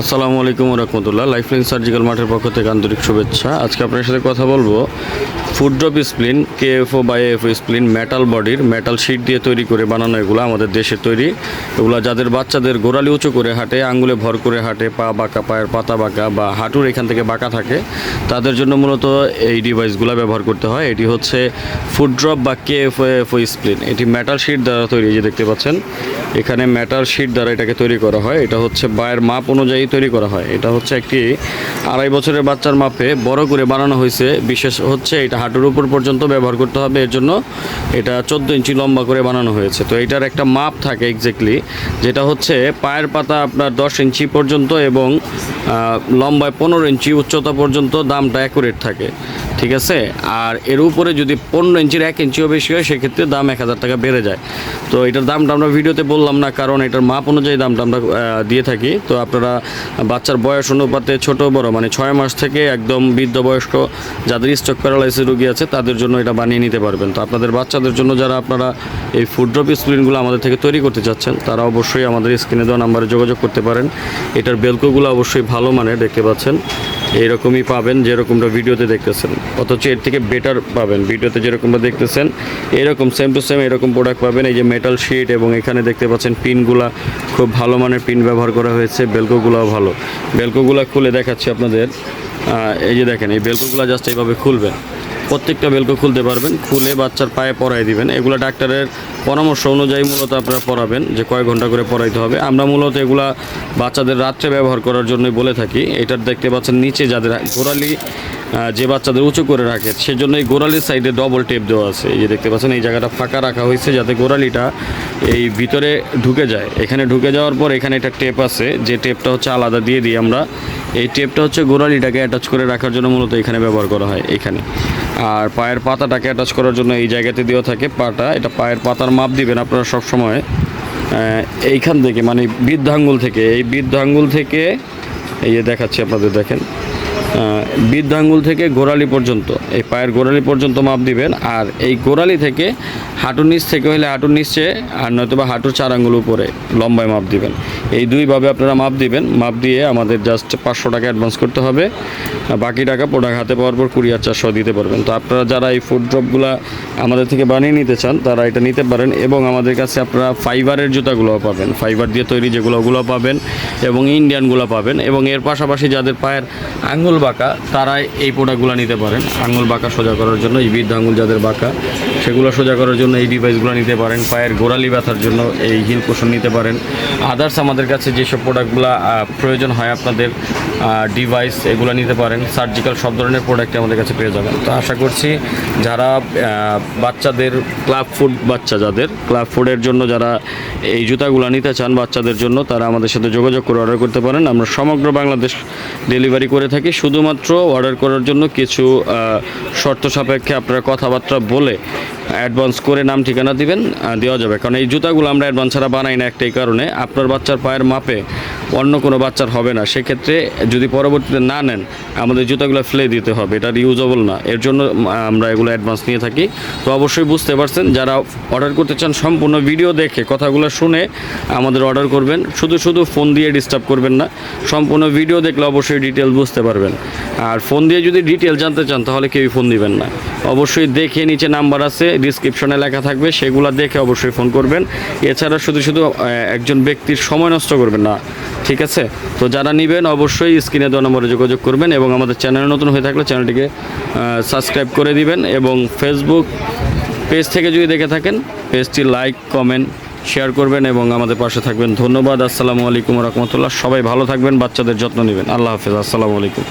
আসসালামু আলাইকুম রহমতুল্লাহ। Lifeline surgical মাঠের পক্ষ থেকে আন্তরিক শুভেচ্ছা। আজকে আপনার সাথে কথা বলব ফুড ড্রপ স্প্লিন কেএফও বাই এফও স্প্লিন মেটাল বডির মেটাল শিট দিয়ে তৈরি করে বানানো এগুলো আমাদের দেশে তৈরি। এগুলো যাদের বাচ্চাদের গোড়ালি উঁচু করে হাঁটে, আঙ্গুলে ভর করে হাঁটে, পা বাঁকা, পায়ের পাতা বাঁকা বা হাঁটুর এখান থেকে বাঁকা থাকে, তাদের জন্য মূলত এই ডিভাইসগুলো ব্যবহার করতে হয়। এটি হচ্ছে ফুড ড্রপ বা কেএফও এফও স্প্লিন এটি মেটাল শিট দ্বারা তৈরি যে দেখতে পাচ্ছেন। এখানে মেটাল শিট দ্বারা এটাকে তৈরি করা হয়। এটা হচ্ছে বায়ের মাপ অনুযায়ী তৈরি করা হয়। এটা হচ্ছে একটি আড়াই বছরের বাচ্চার মাপে বড় করে বানানো হয়েছে। বিশেষ হচ্ছে এটা হাঁটুর উপর পর্যন্ত ব্যবহার করতে হবে। এর জন্য এটা চোদ্দ ইঞ্চি লম্বা করে বানানো হয়েছে। তো এটার একটা মাপ থাকে এক্স্যাক্টলি যেটা হচ্ছে পায়ের পাতা আপনার দশ ইঞ্চি পর্যন্ত এবং লম্বায় পনেরো ইঞ্চি, উচ্চতা পর্যন্ত দামটা অ্যাকুরেট থাকে। ঠিক আছে? আর এর উপরে যদি পনেরো ইঞ্চির এক ইঞ্চিও বেশি হয়, সেক্ষেত্রে দাম এক হাজার টাকা বেড়ে যায়। তো এটার দামটা আমরা ভিডিওতে বললাম না, কারণ এটার মাপ অনুযায়ী দামটা আমরা দিয়ে থাকি। তো আপনারা বাচ্চার বয়স অনুপাতে ছোট, বড় মানে ছয় মাস থেকে একদম বৃদ্ধ বয়স্ক যাদের স্টক প্যারালাইসিস রুগী আছে, তাদের জন্য এটা বানিয়ে নিতে পারবেন। তো আপনাদের বাচ্চাদের জন্য যারা আপনারা এই ফুড ড্রপ স্প্রিনগুলো আমাদের থেকে তৈরি করতে চাচ্ছেন, তারা অবশ্যই আমাদের স্ক্রিনে দেওয়া নাম্বারে যোগাযোগ করতে পারেন। এটার বেলকোগুলো অবশ্যই ভালো মানে দেখতে পাচ্ছেন। এইরকমই পাবেন যেরকমটা ভিডিওতে দেখতেছেন। অথচ এর থেকে বেটার পাবেন। ভিডিওতে যেরকমটা দেখতেছেন, এরকম সেম টু সেম এরকম প্রোডাক্ট পাবেন। এই যে মেটাল শিট এবং এখানে দেখতে পাচ্ছেন পিনগুলা খুব ভালো মানের পিন ব্যবহার করা হয়েছে। বেলকোগুলাও ভালো। বেলকোগুলা খুলে দেখাচ্ছি আপনাদের। এই যে দেখেন, এই বেলকোগুলা জাস্ট এইভাবে খুলবেন। প্রত্যেকটা বেলকো খুলতে পারবেন। খুলে বাচ্চার পায়ে পরাই দিবেন। এগুলো ডাক্তারের পরামর্শ অনুযায়ী মূলত আপনারা পড়াবেন যে কয় ঘণ্টা করে পড়াইতে হবে। আমরা মূলত এগুলা বাচ্চাদের রাত্রে ব্যবহার করার জন্যই বলে থাকি। এটার দেখতে পাচ্ছেন নিচে যাদের গোড়ালি যে বাচ্চাদের উঁচু করে রাখে, সেজন্য এই গোড়ালির সাইডে ডবল টেপ দেওয়া আছে। এই যে দেখতে পাচ্ছেন, এই জায়গাটা ফাঁকা রাখা হয়েছে যাতে গোড়ালিটা এই ভিতরে ঢুকে যায়। এখানে ঢুকে যাওয়ার পর এখানে একটা টেপ আছে। যে টেপটা হচ্ছে আলাদা দিয়ে দিই আমরা। এই টেপটা হচ্ছে গোড়ালিটাকে অ্যাটাচ করে রাখার জন্য মূলত এখানে ব্যবহার করা হয়, এখানে। আর পায়ের পাতাটাকে অ্যাটাচ করার জন্য এই জায়গাতে দেওয়া থাকে পাটা, এটা পায়ের পাতার মাপ দিবেন আপনারা সব সময় এইখান থেকে মানে বৃদ্ধাঙ্গুল থেকে, এই বৃদ্ধাঙ্গুল থেকে, এই দেখাচ্ছি আপনাদের, দেখেন। বৃদ্ধাঙ্গুল থেকে গোড়ালি পর্যন্ত, এই পায়ের গোড়ালি পর্যন্ত মাপ দিবেন, আর এই গোড়ালি থেকে হাঁটুর নিচ থেকে হলে হাঁটুর নিচে আর নয়তো বা হাঁটুর চার আঙ্গুল উপরে লম্বায় মাপ দিবেন। এই দুইভাবে আপনারা মাপ দিবেন। মাপ দিয়ে আমাদের জাস্ট পাঁচশো টাকা অ্যাডভান্স করতে হবে। বাকি টাকা প্রোডাক্ট হাতে পাওয়ার পর কুড়ি হাজার চারশো দিতে পারবেন। তো আপনারা যারা এই ফুড ড্রপগুলো আমাদের থেকে বানিয়ে নিতে চান, তারা এটা নিতে পারেন এবং আমাদের কাছে আপনারা ফাইবারের জুতাগুলোও পাবেন। ফাইবার দিয়ে তৈরি যেগুলো ওগুলো পাবেন এবং ইন্ডিয়ানগুলো পাবেন এবং এর পাশাপাশি যাদের পায়ের আঙ্গুল বাঁকা তারা এই প্রোডাক্টগুলো নিতে পারেন। আঙুল বাঁকা সোজা করার জন্য, এই বৃদ্ধ আঙ্গুল যাদের বাঁকা, সেগুলো সোজা করার জন্য এই ডিভাইসগুলো নিতে পারেন। পায়ের গোড়ালি ব্যথার জন্য এই হিল পোষণ নিতে পারেন। আদার্স আমাদের কাছে যেসব প্রোডাক্টগুলো প্রয়োজন হয় আপনাদের ডিভাইস এগুলো নিতে পারেন। সার্জিক্যাল সব ধরনের প্রোডাক্ট আমাদের কাছে পেয়ে যাবেন। তো আশা করছি যারা বাচ্চাদের ক্লাব ফুড বাচ্চা যাদের ক্লাব ফুডের জন্য যারা এই জুতাগুলো নিতে চান বাচ্চাদের জন্য, তারা আমাদের সাথে যোগাযোগ করে অর্ডার করতে পারেন। আমরা সমগ্র বাংলাদেশ ডেলিভারি করে থাকি। শুধুমাত্র অর্ডার করার জন্য কিছু শর্ত সাপেক্ষে আপনারা কথাবার্তা বলে অ্যাডভান্স করে নাম ঠিকানা দিবেন দেওয়া যাবে। কারণ এই জুতাগুলো আমরা অ্যাডভান্স ছাড়া বানাই না একটাই কারণে। আপনার বাচ্চার পায়ের মাপে অন্য কোনো বাচ্চার হবে না। সেক্ষেত্রে যদি পরবর্তীতে না নেন, আমাদের জুতাগুলো ফেলে দিতে হবে। এটা ইউজেবল না। এর জন্য আমরা এগুলো অ্যাডভান্স নিয়ে থাকি। তো অবশ্যই বুঝতে পারছেন, যারা অর্ডার করতে চান, সম্পূর্ণ ভিডিও দেখে কথাগুলো শুনে আমাদের অর্ডার করবেন। শুধু শুধু ফোন দিয়ে ডিস্টার্ব করবেন না, সম্পূর্ণ ভিডিও দেখলে অবশ্যই ডিটেল বুঝতে পারবেন। আর ফোন দিয়ে যদি ডিটেল জানতে চান, তাহলে কেউই ফোন দিবেন না। অবশ্যই দেখে নিচে নাম্বার আছে ডিসক্রিপশনে লেখা থাকবে, সেগুলো দেখে অবশ্যই ফোন করবেন। এছাড়া শুধু শুধু একজন ব্যক্তির সময় নষ্ট করবেন না। ঠিক আছে? তো যারা নেবেন, অবশ্যই স্ক্রিনে দেওয়া নম্বরে যোগাযোগ করবেন এবং আমাদের চ্যানেল নতুন হয়ে থাকলে চ্যানেলটিকে সাবস্ক্রাইব করে দিবেন এবং ফেসবুক পেজ থেকে যদি দেখে থাকেন, পেজটি লাইক কমেন্ট শেয়ার করবেন এবং আমাদের পাশে থাকবেন। ধন্যবাদ, আসসালামু আলাইকুম রহমতুল্লাহ। সবাই ভালো থাকবেন, বাচ্চাদের যত্ন নেবেন। আল্লাহ হাফেজ, আসসালামু আলাইকুম।